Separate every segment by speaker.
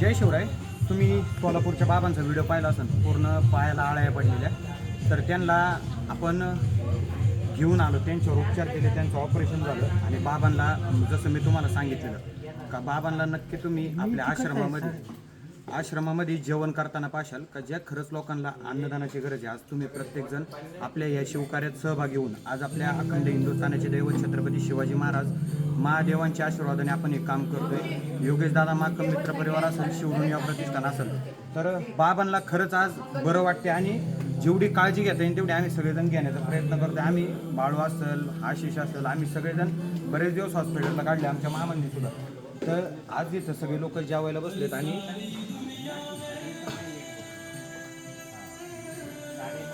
Speaker 1: जय शिवराय. तुम्ही कोल्हापूरच्या बाबांचा व्हिडिओ पाहिला असेल. पूर्ण पायाला आळ्या पडलेल्या. तर त्यांना आपण घेऊन आलो. त्यांच्यावर उपचार केले. त्यांचं ऑपरेशन झालं. आणि बाबांना जसं मी तुम्हाला सांगितलेलं का बाबांना नक्की तुम्ही आपल्या आश्रमामध्ये आश्रमामध्ये जेवण करताना पाशाल का ज्या खरंच लोकांना अन्नदानाची गरज आहे आज तुम्ही प्रत्येकजण आपल्या या शिवकार्यात सहभागी होऊन आज आपल्या अखंड हिंदुस्थानाचे दैवत छत्रपती शिवाजी महाराज महादेवांच्या आशीर्वादाने आपण हे काम करतोय. योगेश दादा माकम मित्र परिवार असेल शिवरुनिया प्रतिष्ठान असेल तर बाबांना खरंच आज बरं वाटते आणि जेवढी काळजी घेता येईल तेवढी आम्ही सगळेजण घेण्याचा प्रयत्न करतोय. आम्ही बाळू असेल आशिष असेल आम्ही सगळेजण बरेच दिवस हॉस्पिटलला काढले आमच्या मामांनी सुद्धा. तर आज इथं सगळे लोक जेवायला बसलेत आणि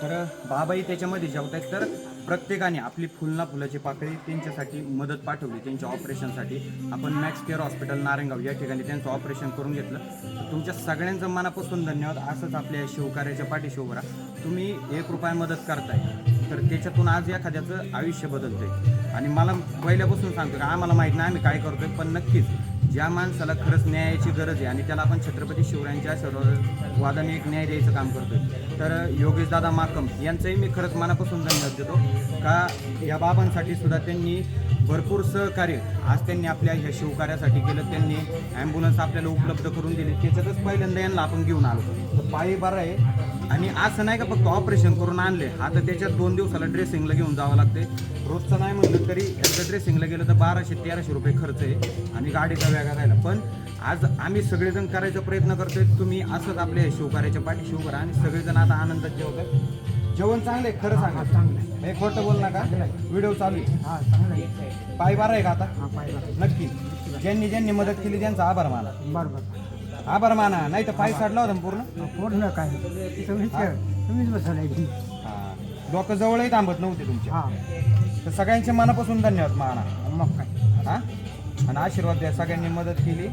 Speaker 1: तर बाबाही त्याच्यामध्ये जेवत आहेत तर प्रत्येकाने आपली फुलना फुलाची पाकळी त्यांच्यासाठी मदत पाठवली त्यांच्या ऑपरेशनसाठी. आपण मॅक्स केअर हॉस्पिटल नारायणगाव या ठिकाणी त्यांचं ऑपरेशन करून घेतलं. तर तुमच्या सगळ्यांचं मनापासून धन्यवाद. असंच आपल्या शिवकार्याच्या पाठीशी उभं राहा. तुम्ही एक रुपया मदत करताय तर त्याच्यातून आज एखाद्याचं आयुष्य बदलतंय. आणि मला पहिल्यापासून सांगतो का आम्हाला माहीत नाही आम्ही काय करतोय पण नक्कीच ज्या माणसाला खरंच न्यायाची गरज आहे आणि त्याला आपण छत्रपती शिवरायांच्या आशीर्वाद वादाने एक न्याय द्यायचं काम करतोय. तर योगेश दादा माकम यांचंही मी खरंच मनापासून धन्यवाद देतो. का या बाबांसाठी सुद्धा त्यांनी भरपूर सहकार्य. आज त्यांनी आपल्या ह्या शिवकार्यासाठी केलं. त्यांनी ॲम्ब्युलन्स आपल्याला उपलब्ध करून दिली. त्याच्यातच पहिल्यांदा यांना आपण घेऊन आलो. तर पायी बरं आहे. आणि असं नाही का फक्त ऑपरेशन करून आणले. आता त्याच्यात दोन दिवसाला ड्रेसिंगला घेऊन जावं लागते रोजचं नाही म्हणलं तरी एकदा ड्रेसिंगला गेलं तर बाराशे तेराशे रुपये खर्च आहे. आणि गाडीचा वेगळा राहिला. पण आज आम्ही सगळेजण करायचा प्रयत्न करतोय. तुम्ही असंच आपल्या शिवकार्याच्या पाठी शिव करा आणि सगळेजण आता आनंदात जेवतात जेवण चांगलं आहे खरं सांगा.
Speaker 2: चांगलं
Speaker 1: हे खोटं बोल नका. व्हिडिओ चालू आहे.
Speaker 2: हा
Speaker 1: पाय बारा आहे का आता?
Speaker 2: हा
Speaker 1: नक्की. ज्यांनी ज्यांनी मदत केली त्यांचा आभार माना.
Speaker 2: बरं बरं.
Speaker 1: आभार माना. नाही तर पाय साडला होता ना पूर्ण?
Speaker 2: पूर्ण काय? तुम्हीच तुम्हीच बसवलाय
Speaker 1: हा. लोक जवळही थांबत नव्हते तुमचे.
Speaker 2: हा.
Speaker 1: तर सगळ्यांचे मनापासून धन्यवाद माना.
Speaker 2: मग काय?
Speaker 1: हा? आणि आशीर्वाद द्या. सगळ्यांनी मदत केली.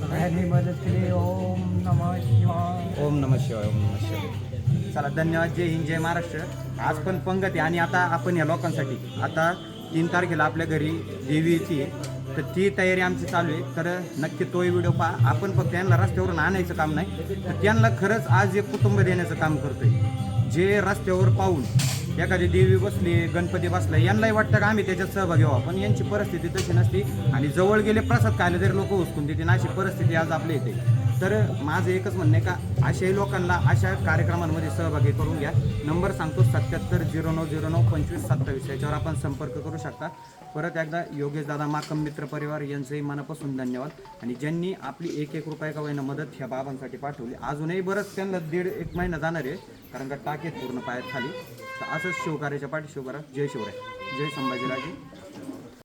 Speaker 2: सगळ्यांनी मदत केली. ओम नमः शिवाय.
Speaker 1: ओम नम शिवाय ओम नम शिवाय. चला धन्यवाद जय हिंद जय महाराष्ट्र. आज पण पंगत आहे आणि आता आपण या लोकांसाठी. आता तीन तारखेला आपल्या घरी देवीची तर ती तयारी आमची चालू आहे. तर नक्की तोही व्हिडिओ पहा. आपण फक्त त्यांना रस्त्यावरून आणायचं काम नाही तर त्यांना खरंच आज एक कुटुंब देण्याचं काम करतोय. जे रस्त्यावर पाहून एखादी देवी बसली गणपती बसला यांनाही वाटतं का आम्ही त्याच्यात सहभागी व्हावा? पण यांची परिस्थिती तशी नसती. आणि जवळ गेले प्रसाद खायला तरी लोक उचकून देते अशी परिस्थिती आज आपल्या येते तर माझं एकच म्हणणं आहे का अशाही लोकांना अशा कार्यक्रमांमध्ये सहभागी करून घ्या. नंबर सांगतो सत्याहत्तर झिरो नऊ झिरो नऊ पंचवीस सत्तावीस याच्यावर आपण संपर्क करू शकता. परत एकदा योगेश दादा माकम मित्र परिवार यांचंही मनापासून धन्यवाद. आणि ज्यांनी आपली एक एक रुपये का होईना मदत ह्या बाबांसाठी पाठवली अजूनही बरंच त्यांना दीड एक महिना जाणार आहे कारण का टाकेत पूर्ण पायात खाली. तर असंच शिवकार्याच्या पाठी शिवकारा जय शिवराय. जय संभाजीराजे.